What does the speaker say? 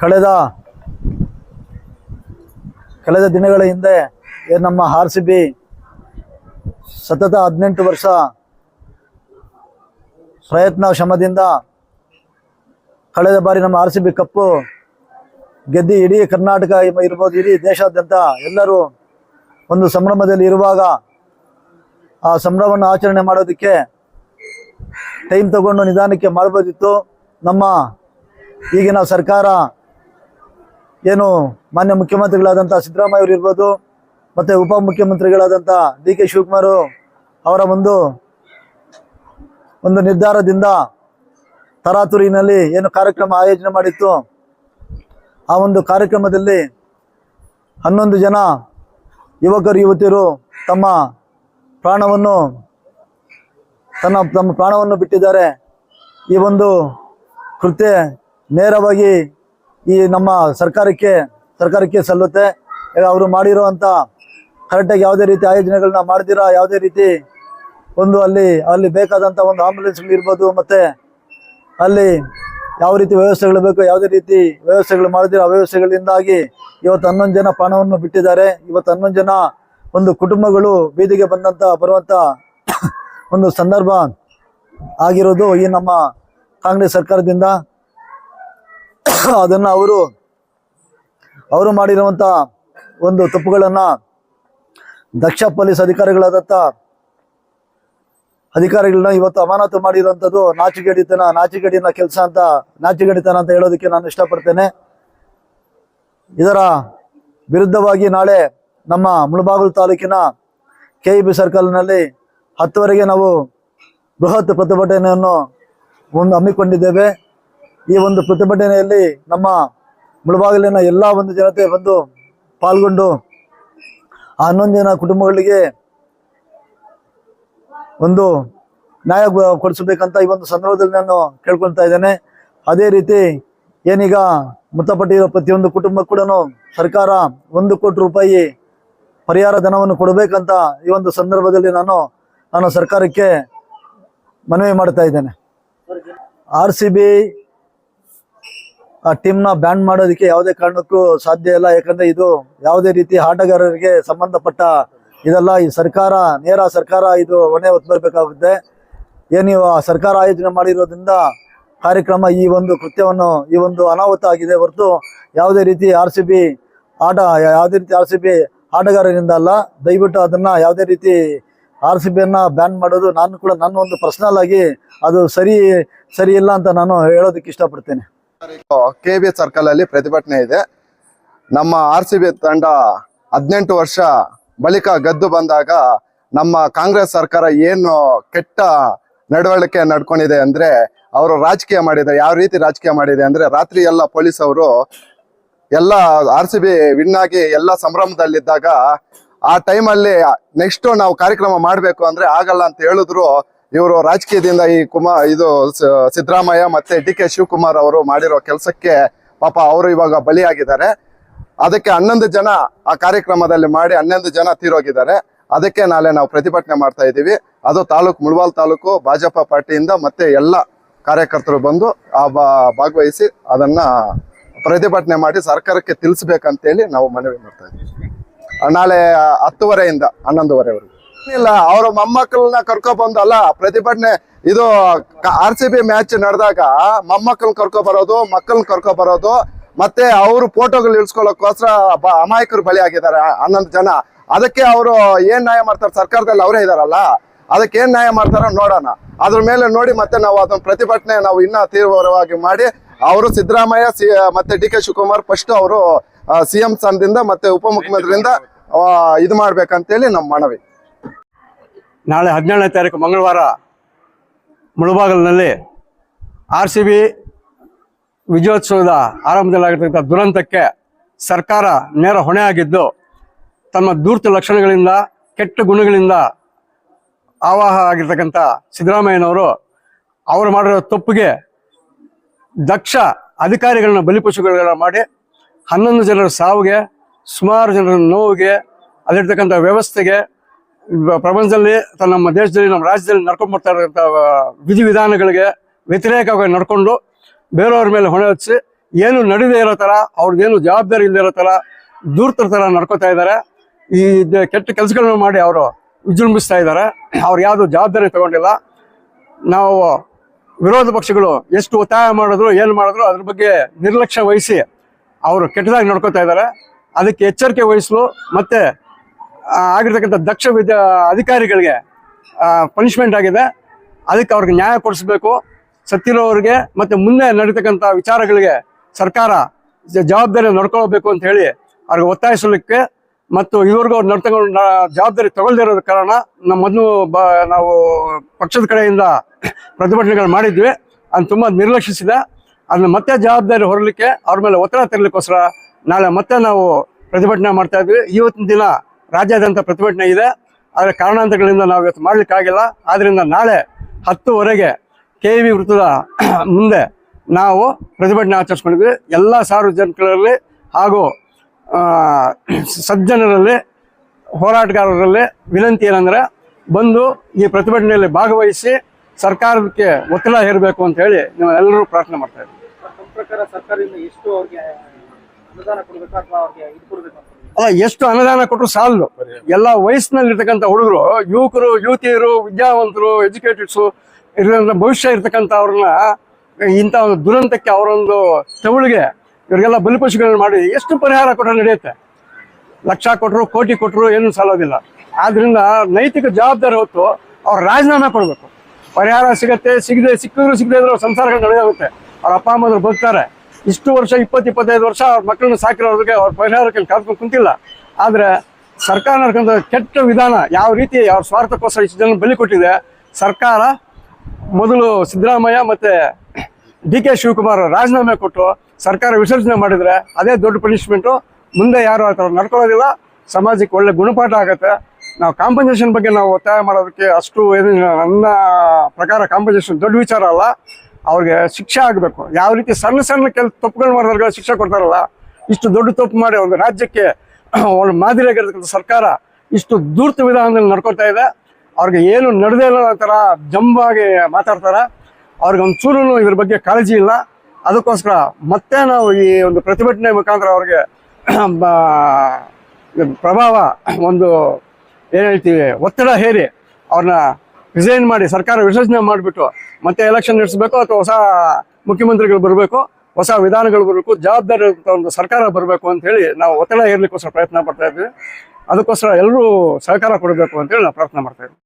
ಕಳೆದ ಕಳೆದ ದಿನಗಳ ಹಿಂದೆ ನಮ್ಮ ಆರ್ ಸಿ ಬಿ ಸತತ ಹದಿನೆಂಟು ವರ್ಷ ಪ್ರಯತ್ನ ಶ್ರಮದಿಂದ ಕಳೆದ ಬಾರಿ ನಮ್ಮ ಆರ್ ಸಿ ಬಿ ಕಪ್ಪು ಗೆದ್ದು ಇಡೀ ಕರ್ನಾಟಕ ಇರ್ಬ- ಇರ್ಬೋದು, ಇಡೀ ದೇಶಾದ್ಯಂತ ಎಲ್ಲರೂ ಒಂದು ಸಂಭ್ರಮದಲ್ಲಿ ಇರುವಾಗ ಆ ಸಂಭ್ರಮವನ್ನು ಆಚರಣೆ ಮಾಡೋದಕ್ಕೆ ಟೈಮ್ ತಗೊಂಡು ನಿಧಾನಕ್ಕೆ ಮಾಡ್ಬೋದಿತ್ತು. ನಮ್ಮ ಈಗಿನ ಸರ್ಕಾರ ಏನು ಮಾನ್ಯ ಮುಖ್ಯಮಂತ್ರಿಗಳಾದಂಥ ಸಿದ್ದರಾಮಯ್ಯ ಅವರು ಇರ್ಬೋದು, ಮತ್ತು ಉಪಮುಖ್ಯಮಂತ್ರಿಗಳಾದಂಥ ಡಿ ಕೆ ಶಿವಕುಮಾರ್ ಅವರ ಒಂದು ಒಂದು ನಿರ್ಧಾರದಿಂದ ತರಾತುರಿನಲ್ಲಿ ಏನು ಕಾರ್ಯಕ್ರಮ ಆಯೋಜನೆ ಮಾಡಿತ್ತು. ಆ ಒಂದು ಕಾರ್ಯಕ್ರಮದಲ್ಲಿ ಹನ್ನೊಂದು ಜನ ಯುವಕರು, ಯುವತಿಯರು ತಮ್ಮ ಪ್ರಾಣವನ್ನು, ತನ್ನ, ತಮ್ಮ ಪ್ರಾಣವನ್ನು ಬಿಟ್ಟಿದ್ದಾರೆ. ಈ ಒಂದು ಕೃತ್ಯ ನೇರವಾಗಿ ಈ ನಮ್ಮ ಸರ್ಕಾರಕ್ಕೆ ಸರ್ಕಾರಕ್ಕೆ ಸಲ್ಲುತ್ತೆ. ಅವರು ಮಾಡಿರುವಂಥ ಕರೆಕ್ಟಾಗಿ ಯಾವುದೇ ರೀತಿ ಆಯೋಜನೆಗಳನ್ನ ಮಾಡ್ದಿರಾ ಯಾವುದೇ ರೀತಿ ಒಂದು ಅಲ್ಲಿ ಅಲ್ಲಿ ಬೇಕಾದಂಥ ಒಂದು ಆಂಬುಲೆನ್ಸ್ಗಳು ಇರ್ಬೋದು, ಮತ್ತು ಅಲ್ಲಿ ಯಾವ ರೀತಿ ವ್ಯವಸ್ಥೆಗಳು ಬೇಕು, ಯಾವುದೇ ರೀತಿ ವ್ಯವಸ್ಥೆಗಳು ಮಾಡಿದಿರೋ ಆ ವ್ಯವಸ್ಥೆಗಳಿಂದಾಗಿ ಇವತ್ತು ಹನ್ನೊಂದು ಜನ ಪ್ರಾಣವನ್ನು ಬಿಟ್ಟಿದ್ದಾರೆ. ಇವತ್ತು ಹನ್ನೊಂದು ಜನ ಒಂದು ಕುಟುಂಬಗಳು ಬೀದಿಗೆ ಬಂದಂಥ ಬರುವಂಥ ಒಂದು ಸಂದರ್ಭ ಆಗಿರೋದು ಈ ನಮ್ಮ ಕಾಂಗ್ರೆಸ್ ಸರ್ಕಾರದಿಂದ. ಅದನ್ನು ಅವರು ಅವರು ಮಾಡಿರುವಂತ ಒಂದು ತಪ್ಪುಗಳನ್ನ ದಕ್ಷ ಪೊಲೀಸ್ ಅಧಿಕಾರಿಗಳಾದಂತ ಅಧಿಕಾರಿಗಳನ್ನ ಇವತ್ತು ಅಮಾನತು ಮಾಡಿರುವಂಥದ್ದು ನಾಚಿಗೇಡಿತನ ನಾಚಿಗೇಡಿನ ಕೆಲಸ ಅಂತ ನಾಚಿಗೇಡಿತನ ಅಂತ ಹೇಳೋದಕ್ಕೆ ನಾನು ಇಷ್ಟಪಡ್ತೇನೆ. ಇದರ ವಿರುದ್ಧವಾಗಿ ನಾಳೆ ನಮ್ಮ ಮುಳಬಾಗಲು ತಾಲೂಕಿನ ಕೆ ಇ ಬಿ ಸರ್ಕಲ್ನಲ್ಲಿ ಹತ್ತುವರೆಗೆ ನಾವು ಬೃಹತ್ ಪ್ರತಿಭಟನೆಯನ್ನು ಹಮ್ಮಿಕೊಂಡಿದ್ದೇವೆ. ಈ ಒಂದು ಪ್ರತಿಭಟನೆಯಲ್ಲಿ ನಮ್ಮ ಮುಳಬಾಗಿಲಿನ ಎಲ್ಲ ಒಂದು ಜನತೆ ಬಂದು ಪಾಲ್ಗೊಂಡು ಆ ಹನ್ನೊಂದು ಜನ ಕುಟುಂಬಗಳಿಗೆ ಒಂದು ನ್ಯಾಯ ಕೊಡಿಸಬೇಕಂತ ಈ ಒಂದು ಸಂದರ್ಭದಲ್ಲಿ ನಾನು ಕೇಳ್ಕೊಳ್ತಾ ಇದ್ದೇನೆ. ಅದೇ ರೀತಿ ಏನೀಗ ಮೃತಪಟ್ಟಿರೋ ಪ್ರತಿಯೊಂದು ಕುಟುಂಬ ಕೂಡ ಸರ್ಕಾರ ಒಂದು ಕೋಟಿ ರೂಪಾಯಿ ಪರಿಹಾರ ಧನವನ್ನು ಕೊಡಬೇಕಂತ ಈ ಒಂದು ಸಂದರ್ಭದಲ್ಲಿ ನಾನು ನಾನು ಸರ್ಕಾರಕ್ಕೆ ಮನವಿ ಮಾಡ್ತಾ ಇದ್ದೇನೆ. ಆರ್ ಸಿ ಬಿ ಆ ಟೀಮ್ನ ಬ್ಯಾನ್ ಮಾಡೋದಕ್ಕೆ ಯಾವುದೇ ಕಾರಣಕ್ಕೂ ಸಾಧ್ಯ ಇಲ್ಲ. ಯಾಕಂದ್ರೆ ಇದು ಯಾವುದೇ ರೀತಿ ಆಟಗಾರರಿಗೆ ಸಂಬಂಧಪಟ್ಟ ಇದೆಲ್ಲ. ಈ ಸರ್ಕಾರ, ನೇರ ಸರ್ಕಾರ ಇದು ಹೊಣೆ ಬರಬೇಕಾಗುತ್ತೆ. ಏನು ಸರ್ಕಾರ ಆಯೋಜನೆ ಮಾಡಿರೋದ್ರಿಂದ ಕಾರ್ಯಕ್ರಮ ಈ ಒಂದು ಕೃತ್ಯವನ್ನು, ಈ ಒಂದು ಅನಾಹುತ ಆಗಿದೆ ಹೊರತು ಯಾವುದೇ ರೀತಿ ಆರ್ ಸಿ ಬಿ ಆಟ, ಯಾವುದೇ ರೀತಿ ಆರ್ ಸಿ ಬಿ ಆಟಗಾರರಿಂದ ಅಲ್ಲ. ದಯವಿಟ್ಟು ಅದನ್ನ ಯಾವುದೇ ರೀತಿ ಆರ್ ಸಿ ಬಿಯನ್ನ ಬ್ಯಾನ್ ಮಾಡೋದು ನಾನು ಕೂಡ ನನ್ನ ಒಂದು ಪರ್ಸನಲ್ ಆಗಿ ಅದು ಸರಿ ಸರಿ ಇಲ್ಲ ಅಂತ ನಾನು ಹೇಳೋದಕ್ಕೆ ಇಷ್ಟಪಡ್ತೇನೆ. ಕೆ ಬಿ ಸರ್ಕಲ್ ಅಲ್ಲಿ ಪ್ರತಿಭಟನೆ ಇದೆ. ನಮ್ಮ ಆರ್ ಸಿ ಬಿ ತಂಡ ಹದಿನೆಂಟು ವರ್ಷ ಬಳಿಕ ಗದ್ದು ಬಂದಾಗ ನಮ್ಮ ಕಾಂಗ್ರೆಸ್ ಸರ್ಕಾರ ಏನು ಕೆಟ್ಟ ನಡವಳಿಕೆ ನಡ್ಕೊಂಡಿದೆ ಅಂದ್ರೆ ಅವರು ರಾಜಕೀಯ ಮಾಡಿದ್ದಾರೆ. ಯಾವ ರೀತಿ ರಾಜಕೀಯ ಮಾಡಿದೆ ಅಂದ್ರೆ ರಾತ್ರಿ ಎಲ್ಲ ಪೊಲೀಸ್ ಅವರು ಎಲ್ಲ ಆರ್ ಸಿ ಬಿ ವಿನ್ ಆಗಿ ಎಲ್ಲ ಸಂಭ್ರಮದಲ್ಲಿದ್ದಾಗ ಆ ಟೈಮಲ್ಲಿ ನೆಕ್ಸ್ಟ್ ನಾವು ಕಾರ್ಯಕ್ರಮ ಮಾಡಬೇಕು ಅಂದ್ರೆ ಆಗಲ್ಲ ಅಂತ ಹೇಳಿದ್ರು ಇವರು ರಾಜಕೀಯದಿಂದ ಈ ಕುಮಾರ್ ಇದು ಸಿದ್ದರಾಮಯ್ಯ ಮತ್ತೆ ಡಿ ಕೆ ಶಿವಕುಮಾರ್ ಅವರು ಮಾಡಿರೋ ಕೆಲಸಕ್ಕೆ ಪಾಪ ಅವರು ಇವಾಗ ಬಲಿಯಾಗಿದ್ದಾರೆ. ಅದಕ್ಕೆ ಹನ್ನೊಂದು ಜನ ಆ ಕಾರ್ಯಕ್ರಮದಲ್ಲಿ ಮಾಡಿ ಹನ್ನೊಂದು ಜನ ತೀರೋಗಿದ್ದಾರೆ. ಅದಕ್ಕೆ ನಾಳೆ ನಾವು ಪ್ರತಿಭಟನೆ ಮಾಡ್ತಾ ಇದ್ದೀವಿ. ಅದು ತಾಲೂಕು ಮುಳವಾಲ್ ತಾಲೂಕು ಭಾಜಪ ಪಾರ್ಟಿಯಿಂದ ಮತ್ತೆ ಎಲ್ಲ ಕಾರ್ಯಕರ್ತರು ಬಂದು ಆ ಭಾಗವಹಿಸಿ ಅದನ್ನ ಪ್ರತಿಭಟನೆ ಮಾಡಿ ಸರ್ಕಾರಕ್ಕೆ ತಿಳಿಸ್ಬೇಕಂತೇಳಿ ನಾವು ಮನವಿ ಮಾಡ್ತಾ ಇದ್ದೀವಿ. ನಾಳೆ ಹತ್ತುವರೆಯಿಂದ ಹನ್ನೊಂದುವರೆವರೆಗೂ. ಇಲ್ಲ, ಅವ್ರ ಮೊಮ್ಮಕ್ಕಳನ್ನ ಕರ್ಕೊ ಬಂದಲ್ಲ, ಪ್ರತಿಭಟನೆ, ಇದು ಆರ್ ಸಿ ಬಿ ಮ್ಯಾಚ್ ನಡೆದಾಗ ಮೊಮ್ಮಕ್ಕಳನ್ನ ಕರ್ಕೊ ಬರೋದು, ಮಕ್ಕಳನ್ನ ಕರ್ಕೊ ಬರೋದು, ಮತ್ತೆ ಅವರು ಫೋಟೋಗಳು ಇಳಿಸ್ಕೊಳ್ಳೋಕೋಸ್ಕರ ಅಮಾಯಕರು ಬಲಿ ಆಗಿದ್ದಾರೆ ಹನ್ನೊಂದು ಜನ. ಅದಕ್ಕೆ ಅವರು ಏನ್ ನ್ಯಾಯ ಮಾಡ್ತಾರೆ? ಸರ್ಕಾರದಲ್ಲಿ ಅವರೇ ಇದಾರಲ್ಲ? ಅದಕ್ಕೆ ಏನ್ ನ್ಯಾಯ ಮಾಡ್ತಾರ ನೋಡೋಣ. ಅದ್ರ ಮೇಲೆ ನೋಡಿ ಮತ್ತೆ ನಾವು ಅದನ್ನ ಪ್ರತಿಭಟನೆ ನಾವು ಇನ್ನ ತೀವ್ರವಾಗಿ ಮಾಡಿ, ಅವರು ಸಿದ್ದರಾಮಯ್ಯ, ಸಿ ಮತ್ತೆ ಡಿ ಕೆ ಶಿವಕುಮಾರ್ ಫಸ್ಟ್ ಅವರು ಸಿ ಎಂ ಸ್ಥಾನದಿಂದ ಮತ್ತೆ ಉಪಮುಖ್ಯಮಂತ್ರಿಯಿಂದ ಇದು ಮಾಡ್ಬೇಕಂತೇಳಿ ನಮ್ಮ ಮನವಿ. ನಾಳೆ ಹದಿನೇಳನೇ ತಾರೀಕು ಮಂಗಳವಾರ ಮುಳುಬಾಗಲಿನಲ್ಲಿ ಆರ್ ಸಿ ಬಿ ವಿಜಯೋತ್ಸವದ ಆರಂಭದಲ್ಲಾಗಿರ್ತಕ್ಕಂಥ ದುರಂತಕ್ಕೆ ಸರ್ಕಾರ ನೇರ ಹೊಣೆ ಆಗಿದ್ದು, ತಮ್ಮ ದೂರ್ತ ಲಕ್ಷಣಗಳಿಂದ, ಕೆಟ್ಟ ಗುಣಗಳಿಂದ ಆವಾಹ ಆಗಿರ್ತಕ್ಕಂಥ ಸಿದ್ದರಾಮಯ್ಯನವರು ಅವರು ಮಾಡಿರೋ ತಪ್ಪಿಗೆ ದಕ್ಷ ಅಧಿಕಾರಿಗಳನ್ನ ಬಲಿಪಶುಗಳನ್ನ ಮಾಡಿ ಹನ್ನೊಂದು ಜನರ ಸಾವಿಗೆ, ಸುಮಾರು ಜನರ ನೋವಿಗೆ, ಅಲ್ಲಿರ್ತಕ್ಕಂಥ ವ್ಯವಸ್ಥೆಗೆ ಪ್ರಪಂಚದಲ್ಲಿ ನಮ್ಮ ದೇಶದಲ್ಲಿ, ನಮ್ಮ ರಾಜ್ಯದಲ್ಲಿ ನಡ್ಕೊಂಡು ಬರ್ತಾ ಇರತಕ್ಕಂಥ ವಿಧಿವಿಧಾನಗಳಿಗೆ ವ್ಯತಿರೇಕವಾಗಿ ನಡ್ಕೊಂಡು ಬೇರೆಯವ್ರ ಮೇಲೆ ಹೊಣೆ ಹಚ್ಚಿ ಏನು ನಡೀದೇ ಇರೋ ಥರ ಅವ್ರದ್ದೇನು ಜವಾಬ್ದಾರಿ ಇಲ್ಲದೆ ಇರೋ ಥರ ದೂರ್ತರ ಥರ ನಡ್ಕೋತಾ ಇದ್ದಾರೆ. ಈ ಕೆಟ್ಟ ಕೆಲಸಗಳನ್ನು ಮಾಡಿ ಅವರು ವಿಜೃಂಭಿಸ್ತಾ ಇದ್ದಾರೆ. ಅವ್ರು ಯಾವುದು ಜವಾಬ್ದಾರಿ ತಗೊಂಡಿಲ್ಲ. ನಾವು ವಿರೋಧ ಪಕ್ಷಗಳು ಎಷ್ಟು ಒತ್ತಾಯ ಮಾಡಿದ್ರು, ಏನು ಮಾಡಿದ್ರು, ಅದ್ರ ಬಗ್ಗೆ ನಿರ್ಲಕ್ಷ್ಯ ವಹಿಸಿ ಅವರು ಕೆಟ್ಟದಾಗಿ ನಡ್ಕೋತಾ ಇದ್ದಾರೆ. ಅದಕ್ಕೆ ಎಚ್ಚರಿಕೆ ವಹಿಸಲು, ಮತ್ತೆ ಆಗಿರ್ತಕ್ಕಂಥ ದಕ್ಷ ಅಧಿಕಾರಿಗಳಿಗೆ ಪನಿಷ್ಮೆಂಟ್ ಆಗಿದೆ. ಅದಕ್ಕೆ ಅವ್ರಿಗೆ ನ್ಯಾಯ ಕೊಡಿಸ್ಬೇಕು. ಸತ್ತಿರೋರಿಗೆ ಮತ್ತೆ ಮುಂದೆ ನಡೀತಕ್ಕಂಥ ವಿಚಾರಗಳಿಗೆ ಸರ್ಕಾರ ಜವಾಬ್ದಾರಿ ನಡ್ಕೊಳ್ಬೇಕು ಅಂತ ಹೇಳಿ ಅವ್ರಿಗೆ ಒತ್ತಾಯಿಸಲಿಕ್ಕೆ ಮತ್ತು ಇವ್ರಿಗೂ ಅವ್ರು ನಡ್ತಕೊಂಡು ಜವಾಬ್ದಾರಿ ತಗೊಳ್ದಿರೋದ ಕಾರಣ ನಮ್ಮ ಬ, ನಾವು ಪಕ್ಷದ ಕಡೆಯಿಂದ ಪ್ರತಿಭಟನೆಗಳು ಮಾಡಿದ್ವಿ. ಅದನ್ನು ತುಂಬ ನಿರ್ಲಕ್ಷಿಸಿದೆ. ಅದನ್ನ ಮತ್ತೆ ಜವಾಬ್ದಾರಿ ಹೊರಲಿಕ್ಕೆ ಅವ್ರ ಮೇಲೆ ಒತ್ತಡ ತರಲಿಕ್ಕೋಸ್ಕರ ನಾಳೆ ಮತ್ತೆ ನಾವು ಪ್ರತಿಭಟನೆ ಮಾಡ್ತಾ ಇದ್ವಿ. ಇವತ್ತಿನ ದಿನ ರಾಜ್ಯಾದ್ಯಂತ ಪ್ರತಿಭಟನೆ ಇದೆ. ಆದರೆ ಕಾರಣಾಂತರಗಳಿಂದ ನಾವು ಇವತ್ತು ಮಾಡ್ಲಿಕ್ಕಾಗಿಲ್ಲ ಆದ್ದರಿಂದ ನಾಳೆ ಹತ್ತುವರೆಗೆ ಕೆ ವಿ ವೃತ್ತದ ಮುಂದೆ ನಾವು ಪ್ರತಿಭಟನೆ ಆಚರಿಸ್ಕೊಂಡಿದ್ವಿ ಎಲ್ಲ ಸಾರ್ವಜನಿಕರಲ್ಲಿ ಹಾಗೂ ಸಜ್ಜನರಲ್ಲಿ, ಹೋರಾಟಗಾರರಲ್ಲಿ ವಿನಂತಿ ಏನಂದ್ರೆ ಬಂದು ಈ ಪ್ರತಿಭಟನೆಯಲ್ಲಿ ಭಾಗವಹಿಸಿ ಸರ್ಕಾರಕ್ಕೆ ಒತ್ತಡ ಹೇರಬೇಕು ಅಂತ ಹೇಳಿ ನಾವು ಎಲ್ಲರೂ ಪ್ರಾರ್ಥನೆ ಮಾಡ್ತಾ ಇದ್ದೀವಿ. ಸರ್ಕಾರದಿಂದ ಎಷ್ಟು ಅವ್ರಿಗೆ ಅನುದಾನ ಕೊಡಬೇಕು ಅಥವಾ ಅವ್ರಿಗೆ ಇದು ಕೊಡಬೇಕು ಅಲ್ಲ ಎಷ್ಟು ಅನುದಾನ ಕೊಟ್ಟರು ಸಾಲದು ಎಲ್ಲ ವಯಸ್ಸಿನಲ್ಲಿರ್ತಕ್ಕಂಥ ಹುಡುಗರು, ಯುವಕರು, ಯುವತಿಯರು, ವಿದ್ಯಾವಂತರು, ಎಜುಕೇಟೆಡ್ಸು ಇರೋದ್ರಿಂದ ಭವಿಷ್ಯ ಇರ್ತಕ್ಕಂಥ ಅವ್ರನ್ನ ಇಂಥ ಒಂದು ದುರಂತಕ್ಕೆ ಅವರೊಂದು ತೆವಳಿಗೆ ಇವರಿಗೆಲ್ಲ ಬಲಿಪಶುಗಳನ್ನ ಮಾಡಿ ಎಷ್ಟು ಪರಿಹಾರ ಕೊಟ್ಟರೆ ನಡೆಯುತ್ತೆ? ಲಕ್ಷ ಕೊಟ್ಟರು ಕೋಟಿ ಕೊಟ್ಟರು ಏನು ಸಾಲೋದಿಲ್ಲ. ಆದ್ರಿಂದ ನೈತಿಕ ಜವಾಬ್ದಾರಿ ಹೊತ್ತು ಅವ್ರು ರಾಜೀನಾಮೆ ಕೊಡಬೇಕು. ಪರಿಹಾರ ಸಿಗತ್ತೆ, ಸಿಗದೆ, ಸಿಕ್ಕಿದ್ರು ಸಿಗದೆ ಇದ್ರೆ ಸಂಸಾರಗಳು ನಡೆಯೋಗುತ್ತೆ ಅವ್ರ ಅಪ್ಪ ಅಮ್ಮದ್ರು ಬದುಕ್ತಾರೆ. ಇಷ್ಟು ವರ್ಷ, ಇಪ್ಪತ್ತು, ಇಪ್ಪತ್ತೈದು ವರ್ಷ ಅವ್ರ ಮಕ್ಕಳನ್ನ ಸಾಕಿರೋರಿಗೆ ಅವ್ರ ಪರಿಹಾರಕ್ಕೆ ಕರ್ಕೊಂಡು ಕುಂತಿಲ್ಲ. ಆದ್ರೆ ಸರ್ಕಾರ ನಡ್ಕೊಂಡ ಕೆಟ್ಟ ವಿಧಾನ ಯಾವ ರೀತಿ ಅವ್ರ ಸ್ವಾರ್ಥಕ್ಕೋಸ್ಕರ ಇಷ್ಟು ಜನ ಬಲಿ ಕೊಟ್ಟಿದೆ, ಸರ್ಕಾರ ಮೊದಲು ಸಿದ್ದರಾಮಯ್ಯ ಮತ್ತೆ ಡಿ ಕೆ ಶಿವಕುಮಾರ್ ರಾಜೀನಾಮೆ ಕೊಟ್ಟು ಸರ್ಕಾರ ವಿಸರ್ಜನೆ ಮಾಡಿದ್ರೆ ಅದೇ ದೊಡ್ಡ ಪನಿಷ್ಮೆಂಟು ಮುಂದೆ ಯಾರು ಆ ಥರ ನಡ್ಕೊಳ್ಳೋದಿಲ್ಲ. ಸಮಾಜಕ್ಕೆ ಒಳ್ಳೆ ಗುಣಪಾಠ ಆಗುತ್ತೆ. ನಾವು ಕಾಂಪನ್ಸೇಷನ್ ಬಗ್ಗೆ ನಾವು ಒತ್ತಾಯ ಮಾಡೋದಕ್ಕೆ ಅಷ್ಟು ಏನು ನನ್ನ ಪ್ರಕಾರ ಕಾಂಪನ್ಸೇಷನ್ ದೊಡ್ಡ ವಿಚಾರ ಅಲ್ಲ. ಅವ್ರಿಗೆ ಶಿಕ್ಷೆ ಆಗಬೇಕು. ಯಾವ ರೀತಿ ಸಣ್ಣ ಸಣ್ಣ ಕೆಲ ತಪ್ಪುಗಳು ಮಾಡಿದವ್ರಿಗೆ ಶಿಕ್ಷೆ ಕೊಡ್ತಾರಲ್ಲ, ಇಷ್ಟು ದೊಡ್ಡ ತಪ್ಪು ಮಾಡಿ ಒಂದು ರಾಜ್ಯಕ್ಕೆ ಒಂದು ಮಾದರಿಯಾಗಿರ್ತಕ್ಕಂಥ ಸರ್ಕಾರ ಇಷ್ಟು ದೂರ್ತ ವಿಧಾನದಲ್ಲಿ ನಡ್ಕೊತಾ ಇದೆ. ಅವ್ರಿಗೆ ಏನು ನಡೆದೇ ಇಲ್ಲ ಥರ ಜಂಬಾಗಿ ಮಾತಾಡ್ತಾರೆ. ಅವ್ರಿಗೆ ಒಂದು ಚೂರು ಇದ್ರ ಬಗ್ಗೆ ಕಾಳಜಿ ಇಲ್ಲ. ಅದಕ್ಕೋಸ್ಕರ ಮತ್ತೆ ನಾವು ಈ ಒಂದು ಪ್ರತಿಭಟನೆ ಮುಖಾಂತರ ಅವ್ರಿಗೆ ಪ್ರಭಾವ ಒಂದು, ಏನು ಹೇಳ್ತೀವಿ, ಒತ್ತಡ ಹೇರಿ ಅವ್ರನ್ನ ರಿಸೈನ್ ಮಾಡಿ ಸರ್ಕಾರ ವಿಸರ್ಜನೆ ಮಾಡಿಬಿಟ್ಟು ಮತ್ತೆ ಎಲೆಕ್ಷನ್ ನಡೆಸಬೇಕು ಅಥವಾ ಹೊಸ ಮುಖ್ಯಮಂತ್ರಿಗಳು ಬರಬೇಕು, ಹೊಸ ವಿಧಾನಗಳು ಬರಬೇಕು, ಜವಾಬ್ದಾರಿ ಒಂದು ಸರ್ಕಾರ ಬರಬೇಕು ಅಂತ ಹೇಳಿ ನಾವು ಒತ್ತಡ ಹೇರ್ಲಿಕ್ಕೋಸ್ಕರ ಪ್ರಯತ್ನ ಪಡ್ತಾ ಇದ್ವಿ. ಅದಕ್ಕೋಸ್ಕರ ಎಲ್ಲರೂ ಸಹಕಾರ ಕೊಡಬೇಕು ಅಂತೇಳಿ ನಾವು ಪ್ರಯತ್ನ ಮಾಡ್ತಾ ಇದ್ವಿ.